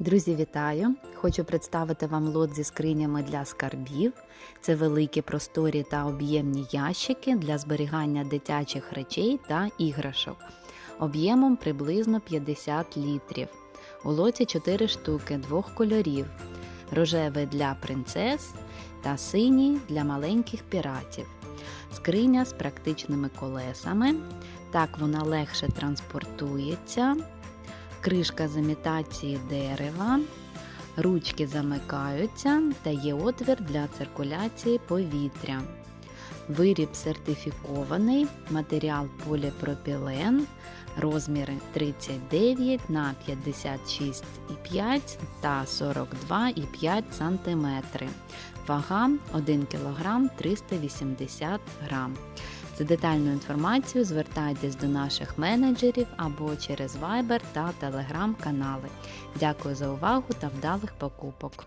Друзі, вітаю! Хочу представити вам лот зі скринями для скарбів. Це великі просторі та об'ємні ящики для зберігання дитячих речей та іграшок. Об'ємом приблизно 50 літрів. У лоті 4 штуки двох кольорів: рожевий для принцес та синій для маленьких піратів. Скриня з практичними колесами. Так вона легше транспортується кришка з імітації дерева, ручки замикаються та є отвір для циркуляції повітря. Виріб сертифікований, матеріал поліпропілен, розміри 39 на 56,5 та 42,5 см. Вага 1 кг 380 г. За детальну інформацію звертайтесь до наших менеджерів або через Viber та Telegram канали. Дякую за увагу та вдалих покупок!